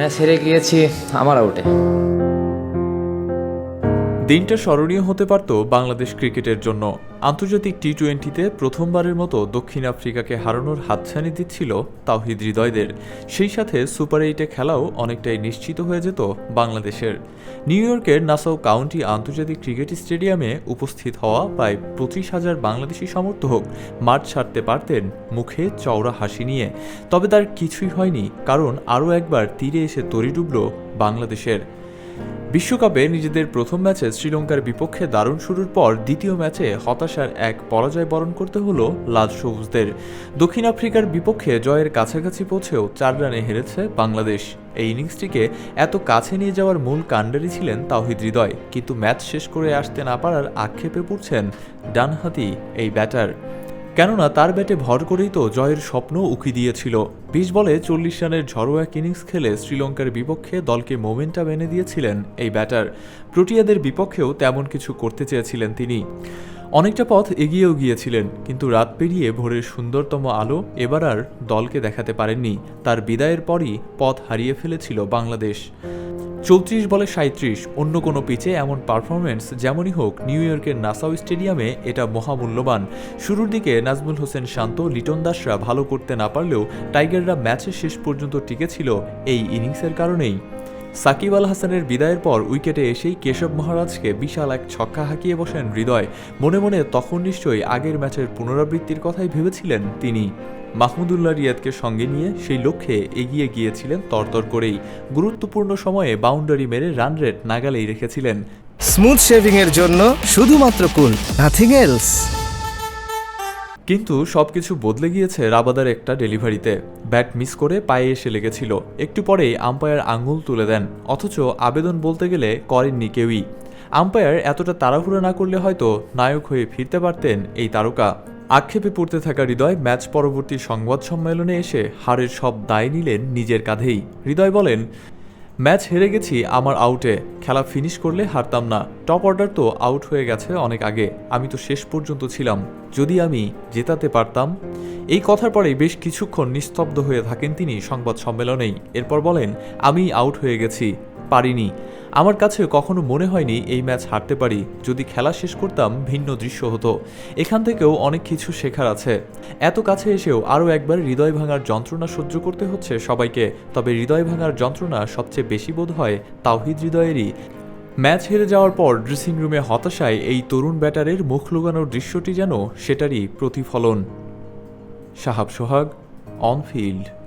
Match হেরে গিয়েছি আমার আউটে দিনটা স্মরণীয় হতে পারত বাংলাদেশ ক্রিকেটের জন্য। আন্তর্জাতিক টি টোয়েন্টিতে প্রথমবারের মতো দক্ষিণ আফ্রিকাকে হারানোর হাতছানি দিচ্ছিল তাওহিদ হৃদয়দের। সেই সাথে সুপার এইটে খেলাও অনেকটাই নিশ্চিত হয়ে যেত বাংলাদেশের। নিউ ইয়র্কের নাসাউ কাউন্টি আন্তর্জাতিক ক্রিকেট স্টেডিয়ামে উপস্থিত হওয়া প্রায় পঁচিশ হাজার বাংলাদেশি সমর্থক মাঠ ছাড়তে পারতেন মুখে চওড়া হাসি নিয়ে। তবে তার কিছুই হয়নি, কারণ আরও একবার তীরে এসে তরি ডুবল বাংলাদেশের। বিশ্বকাপে নিজেদের প্রথম ম্যাচে শ্রীলঙ্কার বিপক্ষে দারুণ শুরুর পর দ্বিতীয় ম্যাচে হতাশার এক পরাজয় বরণ করতে হলো লাল সবুজদের। দক্ষিণ আফ্রিকার বিপক্ষে জয়ের কাছাকাছি পৌঁছেও চার রানে হেরেছে বাংলাদেশ। এই ইনিংসটিকে এত কাছে নিয়ে যাওয়ার মূল কাণ্ডারি ছিলেন তাওহিদ হৃদয়, কিন্তু ম্যাচ শেষ করে আসতে না পারার আক্ষেপে পড়ছেন ডানহাতি এই ব্যাটার। কেননা তার ব্যাটে ভর করেই তো জয়ের স্বপ্ন উকি দিয়েছিল। বিশ বলে চল্লিশ রানের ঝড়ো এক ইনিংস খেলে শ্রীলঙ্কার বিপক্ষে দলকে মোমেন্টাম এনে দিয়েছিলেন এই ব্যাটার। প্রোটিয়াদের বিপক্ষেও তেমন কিছু করতে চেয়েছিলেন তিনি। অনেকটা পথ এগিয়েও গিয়েছিলেন, কিন্তু রাত পেরিয়ে ভোরের সুন্দরতম আলো এবার আর দলকে দেখাতে পারেননি। তার বিদায়ের পরই পথ হারিয়ে ফেলেছিল বাংলাদেশ। চৌত্রিশ বলে সাঁত্রিশ অন্য কোনো পিচে এমন পারফরমেন্স যেমনই হোক নিউ ইয়র্কের নাসাও স্টেডিয়ামে এটা মহামূল্যবান। শুরুর দিকে নাজমুল হোসেন শান্ত, লিটন দাসরা ভালো করতে না পারলেও টাইগাররা ম্যাচের শেষ পর্যন্ত টিকেছিল এই ইনিংসের কারণেই। সাকিব আল হাসানের বিদায়ের পর উইকেটে এসেই কেশব মহারাজকে বিশাল এক ছক্কা হাঁকিয়ে বসেন হৃদয়। মনে মনে তখন নিশ্চয়ই আগের ম্যাচের পুনরাবৃত্তির কথাই ভেবেছিলেন তিনি। মাহমুদুল্লাহ রিয়াদকে সঙ্গে নিয়ে সেই লক্ষ্যে এগিয়ে গিয়েছিলেন তরতর করেই। গুরুত্বপূর্ণ সময়ে বাউন্ডারি মেরে রান রেট নাগালেই রেখেছিলেন। স্মুথ শেভিং এর জন্য শুধুমাত্র কুল নাথিং এলস কিন্তু সবকিছু বদলে গিয়েছে রাবাদার একটা ডেলিভারিতে। ব্যাট মিস করে পায়ে এসে লেগেছিল। একটু পরেই আম্পায়ার আঙুল তুলে দেন, অথচ আবেদন বলতে গেলে করেননি কেউই। আম্পায়ার এতটা তাড়াহুড়ো না করলে হয়তো নায়ক হয়ে ফিরতে পারতেন এই তারকা। আক্ষেপে পড়তে থাকা হৃদয় ম্যাচ পরবর্তী সংবাদ সম্মেলনে এসে হারের সব দায় নিলেন নিজের কাঁধেই। হৃদয় বলেন ম্যাচ হেরে গেছি আমার আউটে। খেলা ফিনিশ করলে হারতাম না। টপ অর্ডার তো আউট হয়ে গেছে অনেক আগে। আমি তো শেষ পর্যন্ত ছিলাম। যদি আমি জেতাতে পারতাম? এই কথার পরে বেশ কিছুক্ষণ নিস্তব্ধ হয়ে থাকেন তিনি সংবাদ সম্মেলনেই। এরপর বলেন, আমি আউট হয়ে গেছি। পারিনি। আমার কাছে কখনো মনে হয়নি এই ম্যাচ হারতে পারি। যদি খেলা শেষ করতাম, ভিন্ন দৃশ্য হতো। এখান থেকেও অনেক কিছু শেখার আছে। এত কাছে এসেও আরও একবার হৃদয় ভাঙার যন্ত্রণা সহ্য করতে হচ্ছে সবাইকে। তবে হৃদয় ভাঙার যন্ত্রণা সবচেয়ে বেশি বোধ হয় তাওহিদ হৃদয়েরই। ম্যাচ হেরে যাওয়ার পর ড্রেসিং রুমে হতাশায় এই তরুণ ব্যাটারের মুখ লুগানোর দৃশ্যটি যেন সেটারই প্রতিফলন। সাহাব সোহাগ অন ফিল্ড